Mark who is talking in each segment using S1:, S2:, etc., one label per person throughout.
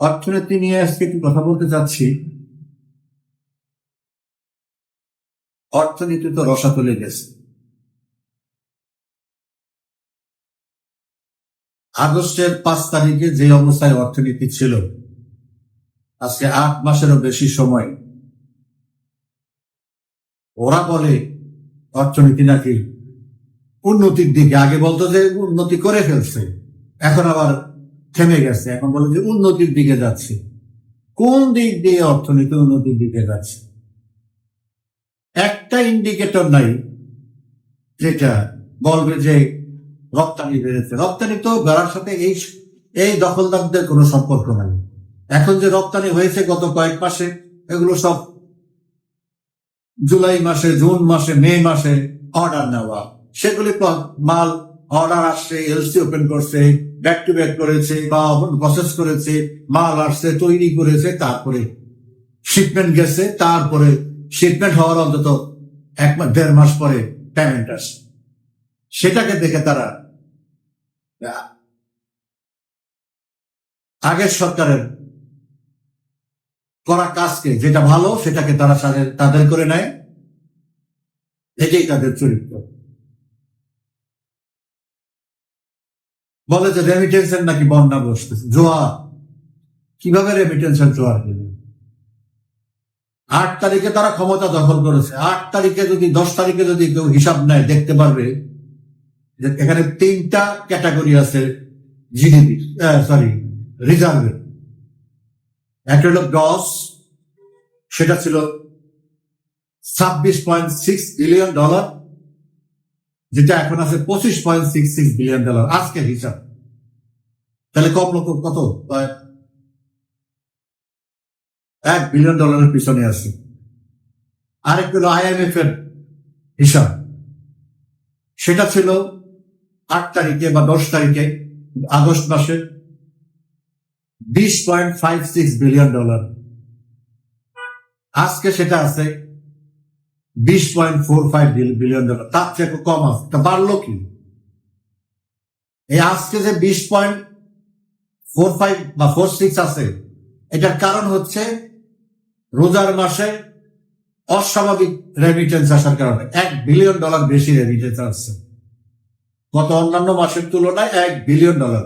S1: অর্থনীতি নিয়ে আজকে একটু কথা বলতে চাচ্ছি। অর্থনীতি তো রসা তুলে গেছে। আগস্টের পাঁচ তারিখে যে অবস্থায় অর্থনীতি ছিল, আজকে আট মাসেরও বেশি সময়। ওরা বলে অর্থনীতি নাকি উন্নতির দিকে, আগে বলতো যে উন্নতি করে ফেলছে। এখন আবার থেমে গেছে। এখন বলে যে উন্নতির দিকে যাচ্ছে। কোন দিক দিয়ে অর্থনীতি উন্নতির দিকে যাচ্ছে? একটা ইন্ডিকেটর নাই যেটা বলবে যে রপ্তানি বেড়েছে। রপ্তানি তো বেড়ার সাথে এই এই দখলদারদের কোনো সম্পর্ক নাই। এখন যে রপ্তানি হয়েছে গত কয়েক মাসে, এগুলো সব জুলাই মাসে, জুন মাসে, মে মাসে অর্ডার নেওয়া। সেগুলি মাল অর্ডার আসছে এলসি ওপেন করছে ব্যাক টু ব্যাক করেছে, বা প্রসেস করেছে, মাল আসছে, তৈরি করেছে, তারপরে শিপমেন্ট গেছে, তারপরে শিপমেন্ট হওয়ার অন্তত এক দেড় মাস পরে পেমেন্ট আসে সেটাকে দেখে তারা, আগের সরকারের করা কাজকে যেটা ভালো, সেটাকে তারা তাদের করে নেয়। এটাই তাদের চরিত্র। বলে যে রেমিটেন্সের নাকি বন্যা বসতেছে। জোয়া। কীভাবে রেমিটেন্সের জোয়ার দেবে? আট তারিখে তারা ক্ষমতা দখল করেছে। আট তারিখে যদি, দশ তারিখে যদি কেউ হিসাব নেয়, দেখতে পারবে যে এখানে তিনটা ক্যাটাগরি আছে জিডিপি সরি রিজার্ভের একটা হলো গ্রস সেটা ছিল ছাব্বিশ পয়েন্ট সিক্স বিলিয়ন ডলার যেটা এখন আছে পঁচিশ point six six billion dollar, আজকের হিসাব। তাহলে কম লোক কত? এক বিলিয়ন ডলারের পিছনে আছে। আরেকটা হলো আইএমএফ এর হিসাব। সেটা ছিল আট তারিখে বা দশ তারিখে, আগস্ট মাসে বিশ point five six billion dollar. আজকে সেটা আছে বিশ point four five billion dollar তার একটু কম আছে। তা বাড়লো কি? এই আজকে যে বিশ পয়েন্ট ফোর ফাইভ বা ফোর সিক্স আছে, এটার কারণ হচ্ছে রোজার মাসে অস্বাভাবিক রেমিটেন্স আসার কারণে এক বিলিয়ন ডলার বেশি রেমিটেন্স আসছে। গত অন্যান্য মাসের তুলনায় এক বিলিয়ন ডলার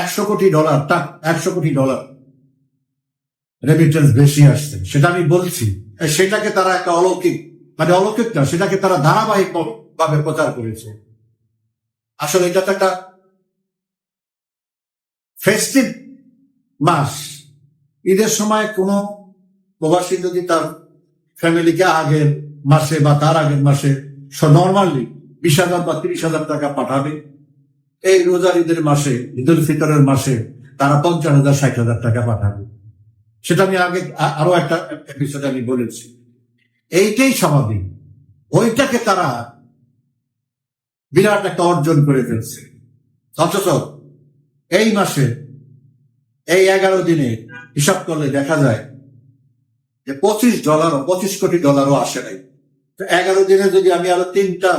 S1: একশো কোটি ডলার তা একশো কোটি ডলার রেমিটেন্স বেশি আসছে। সেটা আমি বলছি। সেটাকে তারা একটা অলৌকিক মানে অলৌকিক না সেটাকে তারা ধারাবাহিক ভাবে প্রচার করেছে। আসলে এটা তো একটা ফেস্টিভ মাস। ঈদের সময় কোনো প্রবাসী যদি তার ফ্যামিলিকে আগের মাসে বা তার আগের মাসে নর্মালি বিশ হাজার বা তিরিশ হাজার টাকা পাঠাবে, এই রোজার ঈদের মাসে, ঈদুল ফিতরের মাসে তারা পঞ্চাশ হাজার, ষাট হাজার টাকা পাঠাবে। সেটা আমি আগে আরও একটা এপিসোডে আমি বলেছি। এইটাই স্বাভাবিক। ওইটাকে তারা বিরাট একটা অর্জন করে ফেলছে। অথচ এই মাসে, এই এগারো দিনে হিসাব করলে দেখা যায় যে পঁচিশ ডলারও, পঁচিশ কোটি ডলারও আসে নাই। তো এগারো দিনে যদি আমি আরও তিনটা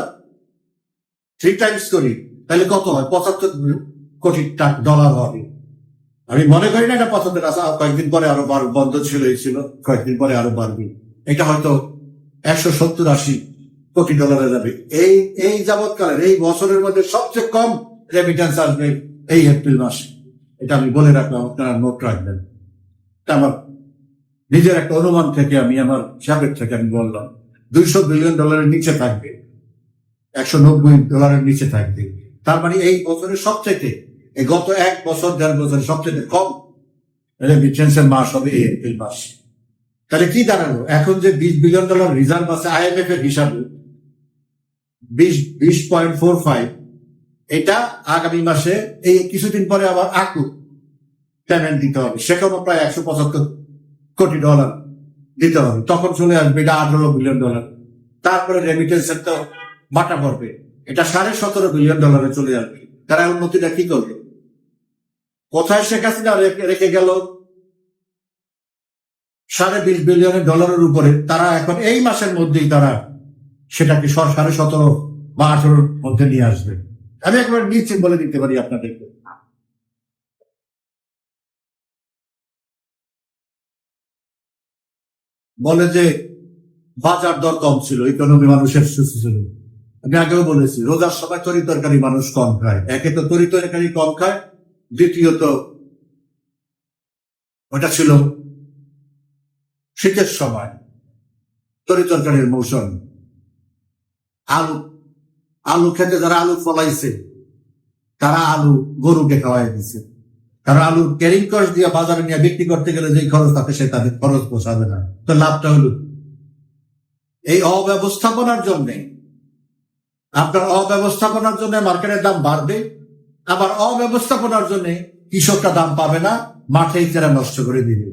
S1: থ্রি টাইমস করি, তাহলে কত হয়? পঁচাত্তর কোটি ডলার হবে। আমি মনে করি না এটা পছন্দের আছে আর কয়েকদিন পরে আরও বন্ধ ছিল, এই ছিল, কয়েকদিন পরে আরও বাড়বে। এটা হয়তো একশো সত্তর আশি কোটি ডলারে যাবে এই এই যাবৎকালের, এই বছরের মধ্যে সবচেয়ে কম রেমিটেন্স আসবে এই এপ্রিল মাসে। এটা আমি বলে রাখলাম, আপনারা নোট রাখবেন। আমার নিজের একটা অনুমান থেকে আমি, আমার হিসাবের থেকে আমি বললাম, দুইশো বিলিয়ন ডলারের নিচে থাকবে, একশো নব্বই ডলারের নিচে থাকবে। তার মানে এই বছরের সবচেয়ে এই গত এক বছর, দেড় বছরের সবচেয়ে কম রেমিটেন্সের মাস হবে এই এপ্রিল মাস। তাহলে কি দাঁড়াল? এখন যে বিশ বিলিয়ন ডলার রিজার্ভ আছে আইএমএফ এর হিসাবে, বিশ বিশ পয়েন্ট ফোর ফাইভ, এটা আগামী মাসে এই কিছুদিন পরে আবার আকু পেমেন্ট দিতে হবে। সেখানেও প্রায় একশো পঁচাত্তর কোটি ডলার দিতে হবে। তখন চলে আসবে এটা আঠারো বিলিয়ন ডলার। তারপরে রেমিটেন্সের তো বাটা পড়বে। এটা সাড়ে সতেরো বিলিয়ন ডলারে চলে আসবে। তারা উন্নতিটা কি করবে কোথায় শেখ হাসিনা রেখে রেখে গেল? সাড়ে বিশ বিলিয়নের ডলারের উপরে তারা এখন এই মাসের মধ্যেই তারা সেটাকে সাড়ে সতেরো বা আঠারোর মধ্যে নিয়ে আসবে। আমি একবার নিচে বলে দিতে পারি আপনাদেরকে। বলে যে বাজার দর কম ছিল ইকোনমি মানুষের সুস্থ ছিল। আমি আগেও বলেছি, রোজার সময় তরি তরকারি মানুষ কম খায়। একে তো তরি তরকারি কম খায়, দ্বিতীয়ত ওটা ছিল শীতের সময়, তরি তরকারির মৌসুম। আলু আলু খেতে যারা আলু ফলাইছে, তারা আলু গরুকে খাওয়াই দিছে। কারণ আলু ক্যারিং কস্ট দিয়ে বাজারে নিয়ে বিক্রি করতে গেলে যে খরচ থাকে সে তাদের খরচ পোষাবে না। তো লাভটা হলো এই অব্যবস্থাপনার জন্য, আপনার অব্যবস্থাপনার জন্য মার্কেটের দাম বাড়বে, আবার অব্যবস্থাপনার জন্য কৃষকটা দাম পাবে না মাঠে তারা নষ্ট করে দিবে।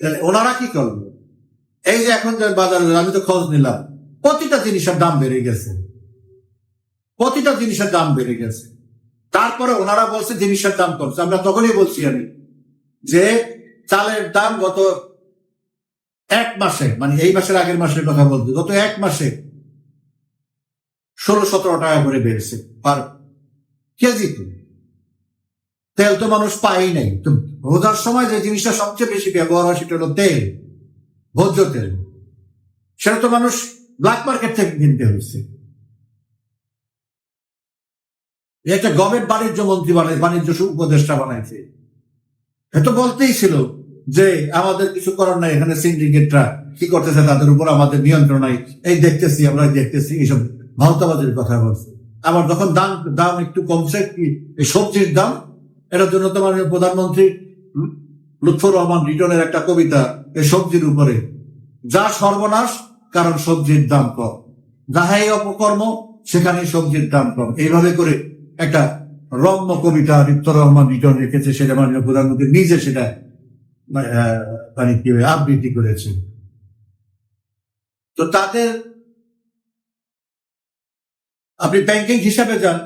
S1: তাহলে ওনারা কি করবে এই যে এখন যে বাজারে আমি তো খোঁজ নিলাম, প্রতিটা জিনিসের দাম বেড়ে গেছে। প্রতিটা জিনিসের দাম বেড়ে গেছে। তারপরে ওনারা বলছে জিনিসের দাম কমছে। আমরা তখনই বলছি আমি যে চালের দাম গত এক মাসে মানে এই মাসের আগের মাসের কথা বলছি, গত এক মাসে ষোলো সতেরো টাকা করে বেড়েছে পার কেজি। তেল তো মানুষ পায়ই নাই। তো রোজার সময় যে জিনিসটা সবচেয়ে বেশি ব্যবহার হয় সেটা হলো তেল, ভোজ্য তেল। সেটা তো মানুষ ব্ল্যাক মার্কেট থেকে কিনতে হয়েছে। একটা গভর্নমেন্ট বাণিজ্য মন্ত্রী বানাই বাণিজ্য উপদেষ্টা বানাইছে। এ তো বলতেই ছিল যে আমাদের কিছু করার নাই, এখানে সিন্ডিকেটরা কি করতেছে তাদের উপর আমাদের নিয়ন্ত্রণ নাই। এই দেখতেছি, আমরা দেখতেছি, এইসব ভাওতাবাজির কথা বলছে। আবার যখন দাম দাম একটু কমছে এই সবজির দাম এটার জন্য তো মাননীয় প্রধানমন্ত্রী লুৎফর রহমান রিটনের একটা কবিতা এই সবজির উপরে যা সর্বনাশ, কারণ সবজির দাম কম। যাহাই অপকর্ম সেখানে সবজির দাম কম। এইভাবে করে একটা রম্য কবিতা রিপ্তর রহমান রিটন রেখেছে, সেটা মাননীয় প্রধানমন্ত্রী নিজে সেটা মানে কি আবৃত্তি করেছে। তো তাদের আপনি ব্যাংকিং হিসাবে যান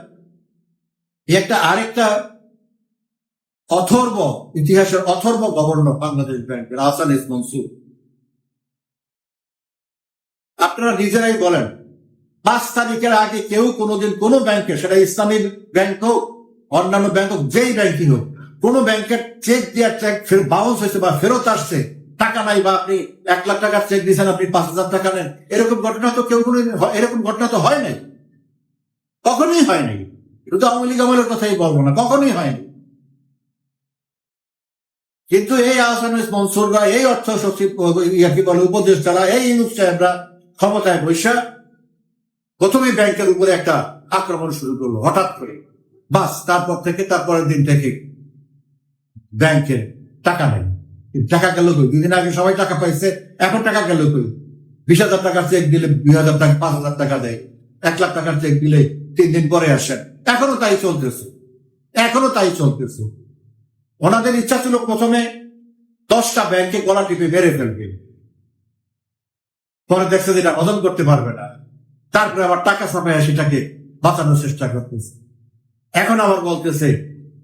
S1: একটা আরেকটা অথর্ব, ইতিহাসের অথর্ব গভর্নর বাংলাদেশ ব্যাংকের আহসান এস মনসুর। আপনারা নিজেরাই বলেন, পাঁচ তারিখের আগে কেউ কোনোদিন কোনো ব্যাংকে, সেটা ইসলামী ব্যাংক হোক, অন্যান্য ব্যাংক হোক, যেই ব্যাংকিং হোক, কোন ব্যাংকের চেক দেওয়ার চেক ফের বাউন্স হয়েছে বা ফেরত আসছে, টাকা নাই বা আপনি এক লাখ টাকার চেক দিয়েছেন, আপনি পাঁচ হাজার টাকা নেন, এরকম ঘটনা তো কেউ কোনো এরকম ঘটনা তো হয় নাই। কখনোই হয়নি শুধু আওয়ামী লীগ আমলের কথাই বলব না, কখনোই হয়নি কিন্তু এই আহসান মনসুররা এই অর্থ সচিব, ইয়া কি বলে, উপদেষ্টারা, এই ইউনুস সাহেবরা ক্ষমতায় বৈশা প্রথমে ব্যাংকের উপরে একটা আক্রমণ শুরু করল, হঠাৎ করে। বাস, তারপর থেকে, তারপরের দিন থেকে ব্যাংকের টাকা নেই। টাকা গেল কই? দুদিন আগে সবাই টাকা পাইছে, এখন টাকা গেল কই? বিশ হাজার টাকার চেক দিলে দুই হাজার টাকা, পাঁচ হাজার টাকা দেয়। এক লাখ টাকার চেক দিলে তিন দিন পরে আসেন এখনও তাই চলতেছে। এখনও তাই চলতেছে। ওনাদের ইচ্ছা ছিল প্রথমে দশটা ব্যাংকে গলা টিপে বেড়ে ফেলবে। পরে দেখছে যে এটা হজম করতে পারবে না। তারপরে আবার টাকা ছাপায় সেটাকে বাঁচানোর চেষ্টা করতেছে। এখন আবার বলতেছে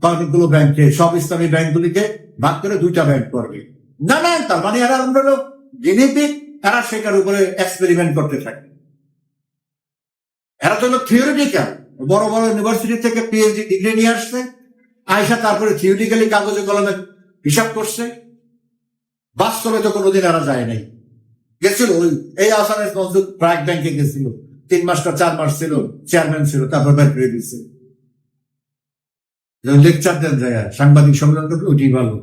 S1: অনেকগুলো ব্যাংকে, সব ইসলামী ব্যাংকগুলিকে ভাগ করে দুইটা ব্যাংক করবে। না না, তার মানে এরা আমরা জিনিপিক এরা সেটার উপরে এক্সপেরিমেন্ট করতে থাকে। এরা তো থিওরিটিক্যাল বড় বড় ইউনিভার্সিটি থেকে পিএইচডি ডিগ্রি নিয়ে আসছে। আয়সা তারপরে থিওরিটিক্যালি কাগজে কলমে হিসাব করছে। বাস্তবে তো কোনোদিন এরা যায় নাই। গেছিল ওই, এই আসামের মজদুর প্রাক ব্যাংকে গেছিল। তিন মাস বা চার মাস ছিল চেয়ারম্যান ছিল, তারপর বের করে দিচ্ছে লেকচার দেন যায়, সাংবাদিক সম্মেলন করবে ওইটি ভালো।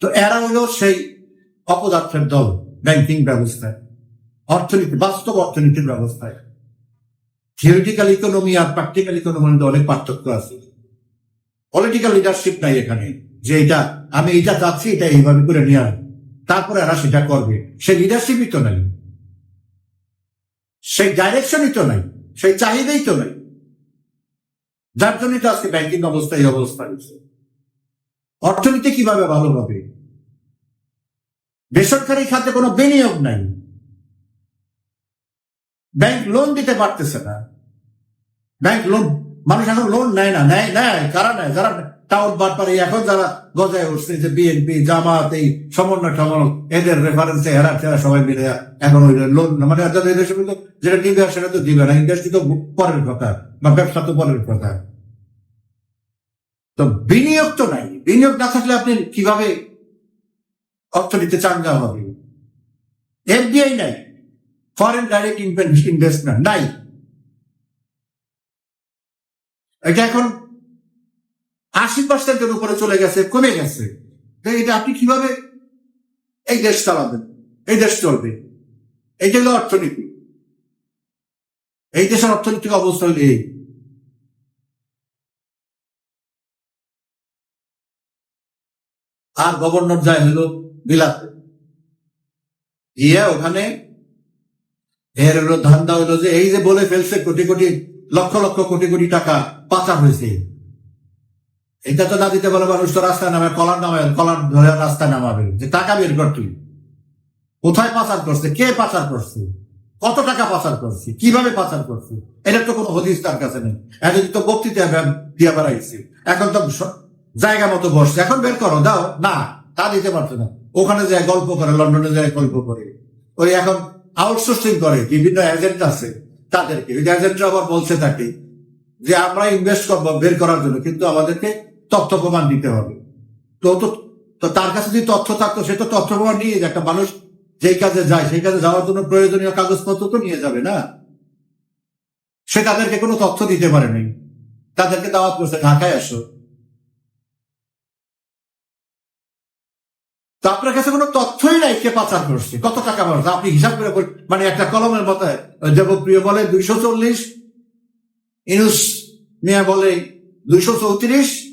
S1: তো এরা হলো সেই অপদার্থের দল ব্যাংকিং ব্যবস্থায়। অর্থনীতি, বাস্তব অর্থনীতির ব্যবস্থায়। থিওরিটিক্যাল ইকোনমি আর প্র্যাকটিক্যাল ইকোনমির মধ্যে অনেক পার্থক্য আছে। পলিটিক্যাল লিডারশিপ নাই এখানে। যে এটা, আমি এটা চাচ্ছি, এটা এইভাবে করে নিয়ে আসব। তারপরে এরা সেটা করবে। সেই লিডারশিপই তো নাই। সেই ডাইরেকশনই তো নাই। সেই চাহিদাই তো নাই। যার জন্যই তো আজকে ব্যাংকিং অবস্থা, এই অবস্থা হয়েছে। অর্থনীতি কীভাবে ভালো হবে? বেসরকারি খাতে কোনো বিনিয়োগ নাই। ব্যাংক লোন দিতে পারতেছে না। ব্যাংক লোন মানুষ এখন লোন নেয় না, নেয় নেয় কারা নেয়, যারা টাউট বাদ পারে এখন যারা গজায় উঠছে, যে বিএনপি জামাত, এই সমন্বয় সমন্বয় এদের রেফারেন্সে হেরা টেরা সবাই মিলে এখন ওই লোন মানে যাদের এদেশে কিন্তু যেটা দিবে সেটা তো দিবে না। ইন্ডাস্ট্রি তো পরের কথা, বা ব্যবসা তো পরের কথা। তো বিনিয়োগ তো নাই। বিনিয়োগ না থাকলে আপনি কীভাবে অর্থনীতি চাঙ্গা হবে এফডিআই নাই। ফরেন ডাইরেক্ট ইনভেস্টমেন্ট নাই। এটা এখন আশি পার্সেন্টের উপরে চলে গেছে, কমে গেছে। এটা আপনি কীভাবে এই দেশ চালাবেন, এই দেশ চলবে? এইটা হলো অর্থনীতি। এই দেশের অর্থনৈতিক অবস্থা হলো এই। আর গভর্নর যায় হলো বিলাতে। গিয়ে ওখানে এর হলো ধান্দা হলো যে এই যে বলে ফেলছে কোটি কোটি, লক্ষ লক্ষ কোটি কোটি টাকা। পাচার হয়েছে। এটা তো না দিতে পারে মানুষ তো রাস্তায় নামে, কলার নামে, কলার ধরে রাস্তায় নামাবে। যে টাকা বের কর তুই। কোথায় পাচার করছে? কে পাচার করছে? কত টাকা পাচার করছে? কীভাবে পাচার করছে? এটা তো কোনো হদিস তার কাছে নেই। এতদিন তো বক্তৃতা দিয়ে বেড়াইছে। এখন তো জায়গা মতো বসছে। এখন বের করো, দাও। না, তা দিতে পারছে না। ওখানে যায় গল্প করে, লন্ডনে যায় গল্প করে। ওই এখন আউটসোর্সিং করে। বিভিন্ন এজেন্ট আছে। তাদেরকে। ওই এজেন্টরা আবার বলছে তাকে যে আমরা ইনভেস্ট করব বের করার জন্য, কিন্তু আমাদেরকে তথ্য প্রমাণ দিতে হবে। তো তো তার কাছে যদি তথ্য থাকতো, সে তো তথ্য প্রমাণ নিয়ে। একটা মানুষ যেই কাজে যায়, সেই কাজে যাওয়ার জন্য প্রয়োজনীয় কাগজপত্র তো নিয়ে যাবে না। সে তাদেরকে কোনো তথ্য দিতে পারেনি তাদেরকে দাওয়াত করছে, ঢাকায় আসো। তো আপনার কাছে কোনো তথ্যই নাই কে পাচার করছে? কত টাকা পাচ্ছে? আপনি হিসাব করে মানে একটা কলমের মতো, দেবপ্রিয় বলে দুইশো চল্লিশ ইনুস মিয়া বলে দুইশো চৌত্রিশ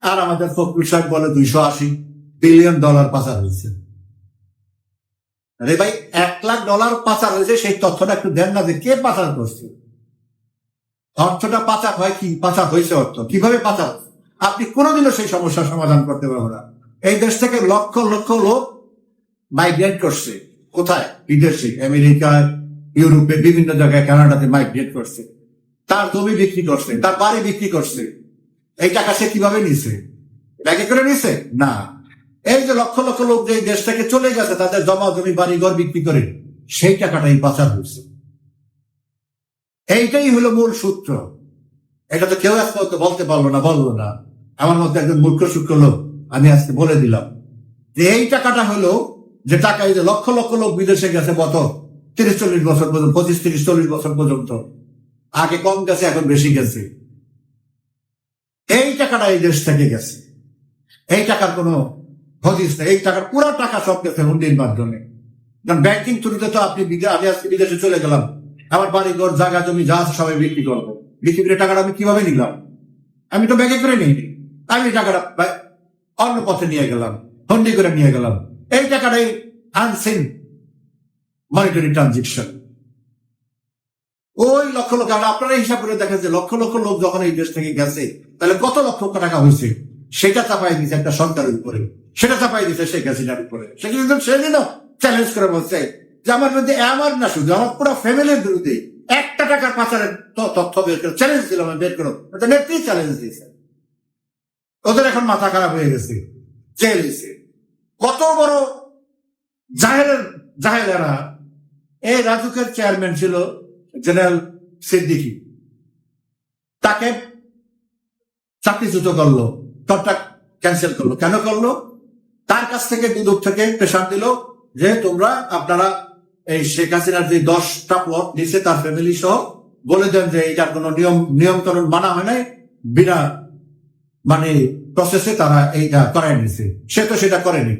S1: আর আমাদের ফখরুল সাহেব বলে দুইশো আশি বিলিয়ন ডলার পাচার হয়েছে। আরে ভাই, এক লাখ ডলার পাচার হয়েছে, সেই তথ্যটা একটু দেন না যে কে পাচার করছে। অর্থটা পাচার হয় কি? পাচার হয়েছে অর্থ। কীভাবে পাচার আপনি কোনোদিনও সেই সমস্যার সমাধান করতে পারবেন না। এই দেশ থেকে লক্ষ লক্ষ লোক মাইগ্রেট করছে। কোথায়? বিদেশে, আমেরিকায়, ইউরোপে, বিভিন্ন জায়গায়, কানাডাতে মাইগ্রেট করছে। তার জমি বিক্রি করছে, তার বাড়ি বিক্রি করছে। এই টাকা সে কীভাবে নিছে? ব্যাগে করে নিছে? না। এই যে লক্ষ লক্ষ লোক যে দেশ থেকে চলে গেছে, তাদের জমা জমি, বাড়ি, ঘর বিক্রি করে, সেই টাকাটাই পাচার হয়েছে। এইটাই হলো মূল সূত্র। এটা তো কেউ হয়তো বলতে পারল না, বলল না। আমার মধ্যে একজন মূর্খ সূক্ষ্ম লোক, আমি আজকে বলে দিলাম। যে এই টাকাটা হলো যে টাকা এই যে লক্ষ লক্ষ লোক বিদেশে গেছে গত তিরিশ চল্লিশ বছর পর্যন্ত, পঁচিশ তিরিশ চল্লিশ বছর পর্যন্ত আগে কম গেছে, এখন বেশি গেছে। এই টাকাটা এই দেশ থেকে গেছে। এই টাকার কোনো হদিস নেই। এই টাকার পুরো টাকা সব গেছে হুন্ডির মাধ্যমে। কারণ ব্যাংকিং থ্রুতে তো আপনি আমি আজকে বিদেশে চলে গেলাম। আমার বাড়ি ঘর জায়গা, জমি, যা আছে সবাই বিক্রি করব। বিক্রি করে টাকাটা আমি কীভাবে নিলাম? আমি তো ব্যাগে করে নিইনি। আমি টাকাটা অন্য পথে নিয়ে গেলাম, হন্ডি করে নিয়ে গেলাম। এই টাকাটাই আনসিন মনিটারি ট্রানজেকশন ওই লক্ষ লক্ষ আপনারা হিসাব করে দেখেন যে লক্ষ লক্ষ লোক যখন এই দেশ থেকে গেছে, তাহলে কত লক্ষ লক্ষ টাকা হয়েছে? সেটা চাপাই দিছে একটা সরকারের উপরে। সেটা চাপাই দিছে শেখ হাসিনার উপরে। শেখ হাসিনা সেদিনও চ্যালেঞ্জ করে বলছে যে আমার মধ্যে আমার না শুধু, আমার পুরো ফ্যামিলির বিরুদ্ধে একটা টাকার পাচারের তথ্য বের করে চ্যালেঞ্জ দিলাম আমি, বের করো। নেত্রী চ্যালেঞ্জ দিয়েছে। ওদের এখন মাথা খারাপ হয়ে গেছে, জেল কত বড় জাহেলের, জাহেলেরা, এই রাজুকের চেয়ারম্যান ছিল জেনারেল সিদ্দিকি। তাকে চাকরিচ্যুত করল তরটা ক্যান্সেল করল। কেন করল? তার কাছ থেকে দুদক থেকে প্রেশার দিল যে, তোমরা আপনারা এই শেখ হাসিনার যে দশটা প্লট নিচে তার ফ্যামিলি সহ বলে দেন যে, এটার কোনো নিয়ম নিয়মকরণ মানা হয় নাই। বিনা মানে প্রসেসে তারা এইটা করাই নিছে। সে তো সেটা করেনি।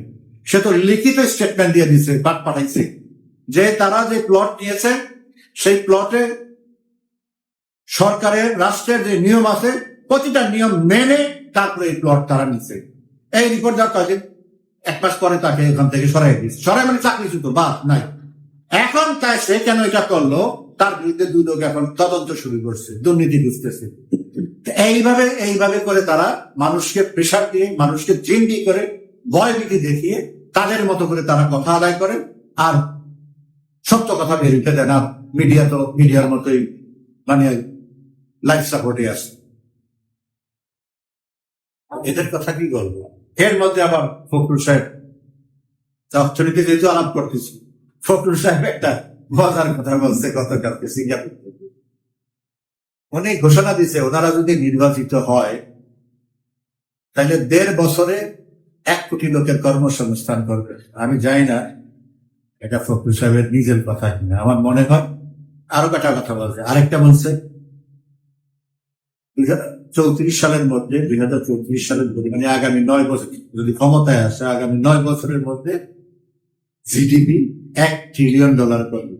S1: সে তো লিখিত স্টেটমেন্ট দিয়ে দিছে পাঠ পাঠাইছে যে, তারা যে প্লট নিয়েছে সেই প্লটে সরকারের, রাষ্ট্রের যে নিয়ম আছে, প্রতিটা নিয়ম মেনে তারপরে এই প্লট তারা নিচ্ছে এই রিপোর্ট যার কাছে এক মাস পরে তাকে এখান থেকে সরাই দিচ্ছে সরাই মানে চাকরি চাকরিচ্যুত বাদ, নাই। এখন তাই সে কেন এটা করল? তার বিরুদ্ধে দুদক এখন তদন্ত শুরু করছে, দুর্নীতি বুঝতেছে এইভাবে এইভাবে করে তারা মানুষকে প্রেশার দিয়ে, মানুষকে জিন্দি করে ভয়ভীতি দেখিয়ে তাদের মতো করে তারা কথা আদায় করে। আর সত্য কথা বেরোতে দেয় না। মিডিয়া তো মিডিয়ার মতোই মানে লাইফ সাপোর্টে আছে। এদের কথা কি বলব? এর মধ্যে আবার ফখরুল সাহেব অর্থনীতি যেহেতু আলাপ করতেছি, ফখরুল সাহেব একটা মজার কথা বলছে গতকালকে সিঙ্গাপুর। উনি ঘোষণা দিছে, ওনারা যদি নির্বাচিত হয়, তাহলে দেড় বছরে এক কোটি লোকের কর্মসংস্থান করবে। আমি জানি না এটা ফখরুল সাহেবের নিজের কথা কিনা। আমার মনে হয় আরও একটা কথা বলছে। আরেকটা বলছে চৌত্রিশ সালের মধ্যে, দুই হাজার চৌত্রিশ সালের মধ্যে মানে আগামী নয় বছর, যদি ক্ষমতায় আসে, আগামী নয় বছরের মধ্যে জিডিপি এক ট্রিলিয়ন ডলার করবে।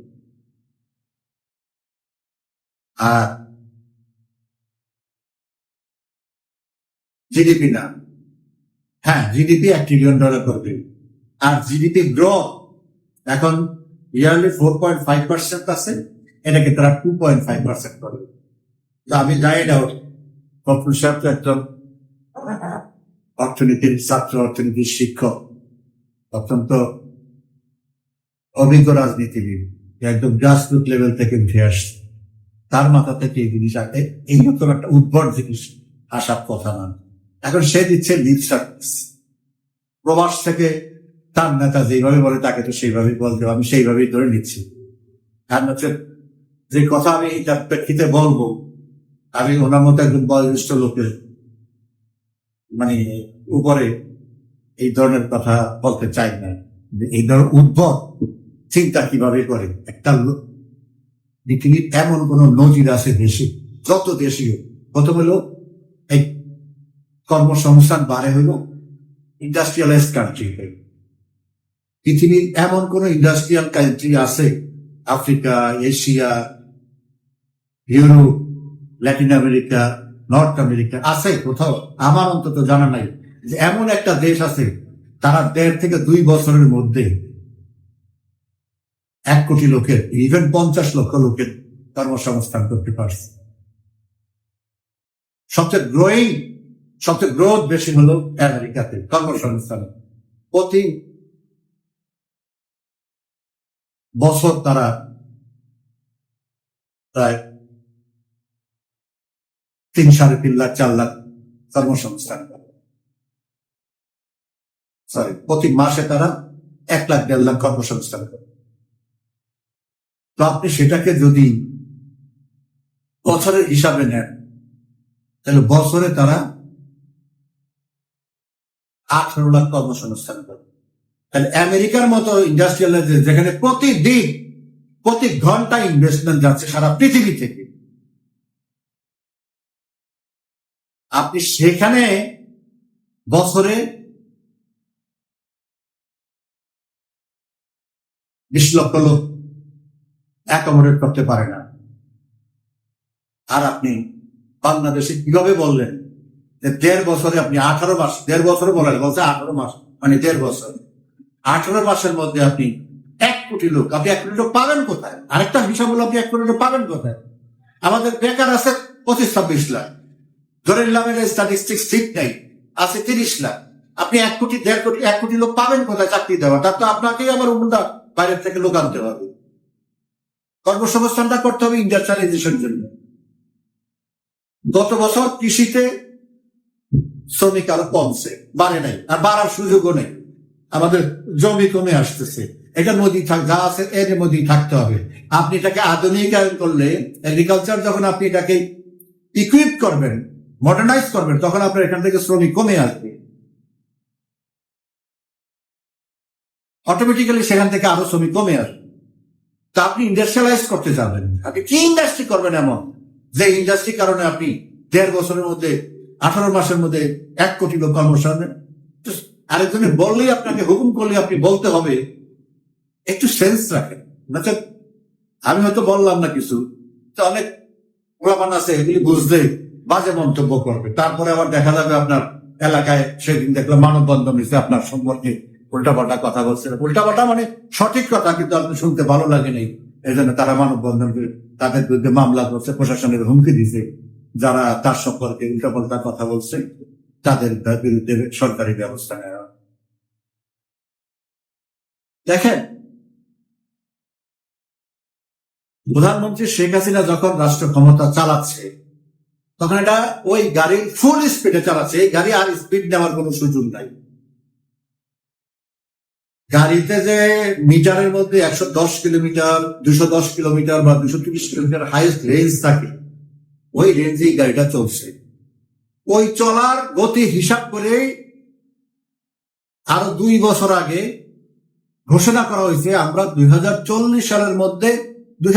S1: আর জিডিপি না। হ্যাঁ জিডিপি এক ট্রিলিয়ন ডলার করবে। আর জিডিপি গ্রো এখন yearly four point five percent আছে, এটাকে তারা টু পয়েন্ট ফাইভ পার্সেন্ট করবে তো আমি জানি না ফখরুল সাহেব তো একজন অর্থনীতির ছাত্র, অর্থনীতির শিক্ষক, অত্যন্ত অভিজ্ঞ রাজনীতিবিদ একদম গ্রাসরুট লেভেল থেকে উঠে আসছে। তার মাথা থেকে এই জিনিস আসে এইরকম একটা উদ্ভট জিনিস আসার কথা না এখন সে দিচ্ছে লিপ সার্ভিস প্রবাস থেকে তার নেতা যেভাবে বলে, তাকে তো সেইভাবেই বলতে। আমি সেইভাবেই ধরে নিচ্ছি কারণ হচ্ছে, যে কথা আমি তার প্রেক্ষিতে বলব, আমি ওনার মতো একজন বয়োজ্যেষ্ঠ লোকের মানে উপরে এই ধরনের কথা বলতে চাই না এই ধরনের উদ্ভব চিন্তা কীভাবে করে একটা পৃথিবীর এমন কোন নজির আছে দেশে, যত দেশীয়। প্রথম হলো, এই কর্মসংস্থান বাড়ে হলো ইন্ডাস্ট্রিয়ালাইজ কান্ট্রি পৃথিবীর এমন কোন ইন্ডাস্ট্রিয়াল কান্ট্রি আছে? Africa, Asia, Europe Latin America North America আছে কোথাও? আমার অন্তত জানা নাই। যে এমন একটা দেশ আছে, তারা দেড় থেকে দুই বছরের মধ্যে এক কোটি লোকের ইভেন পঞ্চাশ লক্ষ লোকের কর্মসংস্থান করতে পারছে। সবচেয়ে গ্রোয়িং সবচেয়ে গ্রোথ বেশি হলো আমেরিকাতে কর্মসংস্থান। প্রতি বছর তারা প্রায় তিন সাড়ে তিন লাখ, চার লাখ কর্মসংস্থান সরি প্রতি মাসে তারা এক লাখ, দেড় লাখ কর্মসংস্থান করে। তো আপনি সেটাকে যদি বছরের হিসাবে নেন, তাহলে বছরে তারা আঠারো লাখ কর্মসংস্থান করে। তাহলে আমেরিকার মতো ইন্ডাস্ট্রিয়াল যেখানে প্রতিদিন প্রতি ঘণ্টা ইনভেস্টমেন্ট যাচ্ছে সারা পৃথিবী থেকে। আপনি সেখানে বছরে বিশ লক্ষ লোক অ্যাকোমোডেট করতে পারে না। আর আপনি বাংলাদেশে কীভাবে বললেন যে দেড় বছরে আপনি আঠারো মাস, দেড় বছরে বলেন, বলছে আঠারো মাস মানে দেড় বছর। আঠারো মাসের মধ্যে আপনি এক কোটি লোক, আপনি এক কোটি লোক পাবেন কোথায়? আরেকটা হিসাব হলো আপনি এক কোটি লোক পাবেন কোথায়? আমাদের বেকার আছে পঁচিশ, ছাব্বিশ লাখ। ধরে নিলাম এটা স্ট্যাটিস্টিক্স ঠিক নেই, আছে তিরিশ লাখ। আপনি এক কোটি, দেড় কোটি, এক কোটি লোক পাবেন কোথায় চাকরি দেওয়া তার তো আপনাকেই আবার উল্টা বাইরের থেকে লোক আনতে হবে। কর্মসংস্থানটা করতে হবে ইন্ডাস্ট্রিয়ালাইজেশন জন্য। গত বছর কৃষিতে শ্রমিক আরও কমছে, বাড়ে নাই, আর বাড়ার সুযোগও নেই। আমাদের জমি কমে আসতেছে। এটা নদী থাক যা আছে, এর মধ্যেই থাকতে হবে। আপনি এটাকে আধুনিকায়ন করলে এগ্রিকালচার যখন আপনি এটাকে ইকুইপ করবেন মডার্নাইজ করবেন, তখন আপনার এখান থেকে শ্রমিক কমে আসবে। অটোমেটিক্যালি সেখান থেকে আরও শ্রমিক কমে আসবে। তা আপনি ইন্ডাস্ট্রিয়ালাইজ করতে যাবেন। আপনি কি ইন্ডাস্ট্রি করবেন এমন? যে ইন্ডাস্ট্রির কারণে আপনি দেড় বছরের মধ্যে, আঠারো মাসের মধ্যে এক কোটি লোক কর্মসংস্থান আরেকজনে বললেই আপনাকে হুকুম করলে আপনি বলতে হবে। একটু সেন্স রাখেন। আচ্ছা আমি হয়তো বললাম না কিছু। অনেক প্রমাণ আছে বুঝতে বাজে মন্তব্য করবে। তারপরে আবার দেখা যাবে আপনার এলাকায় সেদিন দেখলাম মানববন্ধন হয়েছে, আপনার সম্পর্কে উল্টাপাল্টা কথা বলছে। উল্টাপাল্টা মানে সঠিক কথা, কিন্তু আপনি শুনতে ভালো লাগে নেই। এই জন্য তারা মানববন্ধন তাদের বিরুদ্ধে মামলা করছে, প্রশাসনের হুমকি দিছে। যারা তার সম্পর্কে উল্টাপাল্টা কথা বলছে, তাদের বিরুদ্ধে সরকারি ব্যবস্থা নেওয়া দেখেন, প্রধানমন্ত্রী শেখ হাসিনা যখন রাষ্ট্র ক্ষমতা চালাচ্ছে, তখন এটা ওই গাড়ির ফুল স্পিডে চালাচ্ছে। এই গাড়ি আর স্পিড নেওয়ার কোনো সুযোগ নাই। গাড়িতে যে মিটারের মধ্যে একশো দশ কিলোমিটার, দুশো দশ কিলোমিটার বা দুশো তিরিশ কিলোমিটার হাইস্ট রেঞ্জ থাকে, ওই রেঞ্জেই গাড়িটা চলছে। ওই চলার গতি হিসাব করে আরও দুই বছর আগে ঘোষণা করা হয়েছে, আমরা দুই সালের মধ্যে, দুই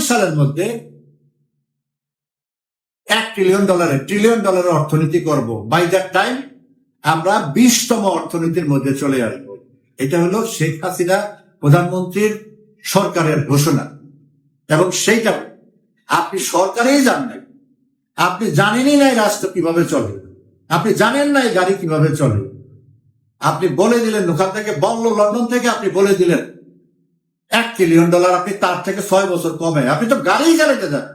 S1: সালের মধ্যে এক ট্রিলিয়ন ডলারের ট্রিলিয়ন ডলারের অর্থনীতি করব। বাই দ্যাট টাইম আমরা বিশতম অর্থনীতির মধ্যে চলে আসব। এটা হলো শেখ হাসিনা প্রধানমন্ত্রীর সরকারের ঘোষণা। এবং সেইটা আপনি সরকারেই জান নাই। আপনি জানেনই নাই রাষ্ট্র কীভাবে চলে। আপনি জানেন না এই গাড়ি কীভাবে চলে। আপনি বলে দিলেন ওখান থেকে, বলল লন্ডন থেকে, আপনি বলে দিলেন। এক ট্রিলিয়ন ডলার আপনি তার থেকে ছয় বছর কমে। আপনি তো গাড়ি চালাতে যান।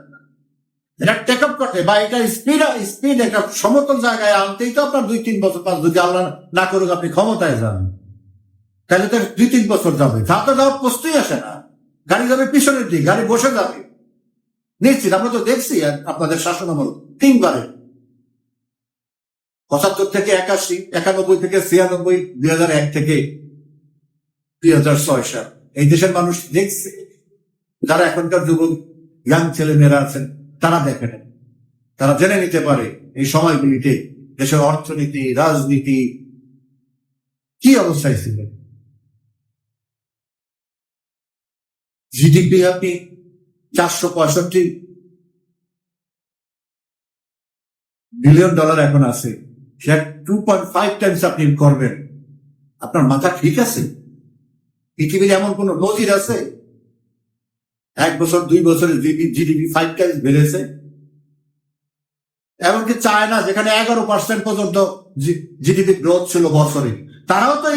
S1: এটা টেক আপ করতে, বা এটা স্পিড স্পিড একটা সমতল জায়গায় আনতেই তো আপনার দুই, তিন বছর পাঁচ যদি আল্লাহ না করুক, আপনি ক্ষমতায় যান। তাহলে তো দুই, তিন বছর যাবে। তা তো যাওয়ার প্রশ্নই আসে না। গাড়ি যাবে পিছনের দিক, গাড়ি বসে যাবে। নিশ্চিত, আমরা তো দেখছি, আপনাদের শাসন আমল তিনবারে পঁচাত্তর থেকে একাশি, একানব্বই থেকে ছিয়ানব্বই, দুই হাজার এক থেকে দুই হাজার ছয় সাল। এই দেশের মানুষ দেখছে, যারা এখনকার যুবক ইয়াং ছেলে মেয়েরা আছেন, তারা দেখে নেন। তারা জেনে নিতে পারে এই সময়গুলিতে দেশের অর্থনীতি, রাজনীতি, কি অবস্থায় ছিল। জিডিপি আপনি চারশো পঁয়ষট্টি বিলিয়ন ডলার এখন আছে। টু পয়েন্ট ফাইভ টাইমস আপনি করবেন। আপনার মাথা ঠিক আছে? পৃথিবীর এমন কোন নজির আছে? এক বছর, দুই বছরে জিডিপি ফাইভ টাইমস বেড়েছে। এমনকি চায়না, যেখানে এগারো পার্সেন্ট পর্যন্ত জিডিপি গ্রোথ ছিল বছরে। তারাও তো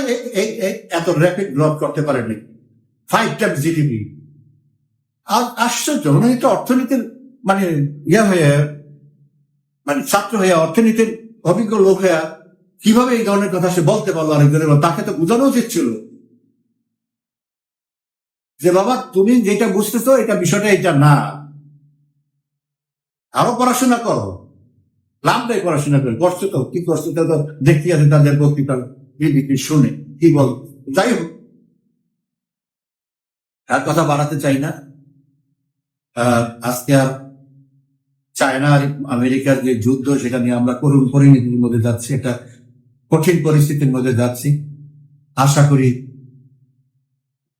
S1: এত র্যাপিড গ্রোথ করতে পারেনি। Five Times GDP. আর আশ্চর্য তো অর্থনীতির মানে ইয়ে হয়ে মানে ছাত্র হয়ে অর্থনীতির অভিজ্ঞ লোক হয়ে কীভাবে এই ধরনের কথা সে বলতে পারল আরেকজনের তাকে তো বোঝানো উচিত ছিল। যে বাবা, তুমি যেটা বুঝতেছো, এটা বিষয়টা এটা না। আরও পড়াশোনা করো। লাভ পড়াশোনা করে। করছ তো, কি করছ তো দেখতে আছে তাদের বক্তৃতা শুনে। কি বল? যাই হোক। আর কথা বাড়াতে চাই না। আজকে আর চায়না, আমেরিকার যে যুদ্ধ, সেটা নিয়ে আমরা করুণ পরিণতির মধ্যে যাচ্ছি, একটা কঠিন পরিস্থিতির মধ্যে যাচ্ছি। আশা করি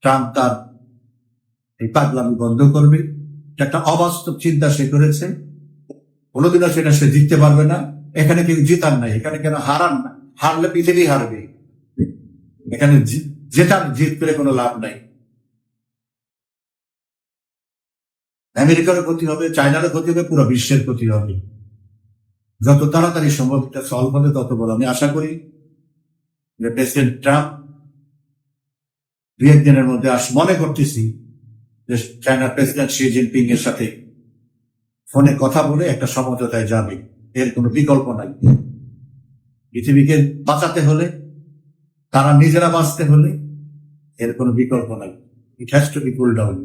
S1: ট্রাম্প তার এই পাগলামি বন্ধ করবে। একটা অবাস্তব চিন্তা সে করেছে। কোনোদিনও সেটা সে জিততে পারবে না। এখানে কেউ জিতার নাই, এখানে কেন হারান না হারলে পৃথিবী হারবে। এখানে জেতার জিত করে কোনো লাভ নাই। আমেরিকারও ক্ষতি হবে, চায়নারও ক্ষতি হবে, পুরো বিশ্বের ক্ষতি হবে। যত তাড়াতাড়ি সম্ভব এটা সলভ হবে, তত বড়। আমি আশা করি যে প্রেসিডেন্ট ট্রাম্প দু একদিনের মধ্যে আস, মনে করতেছি যে চায়নার প্রেসিডেন্ট শি জিনপিং এর সাথে ফোনে কথা বলে একটা সমঝোতায় যাবে। এর কোনো বিকল্প নাই। পৃথিবীকে বাঁচাতে হলে, তারা নিজেরা বাঁচতে হলে এর কোনো বিকল্প নাই। It has to be cool down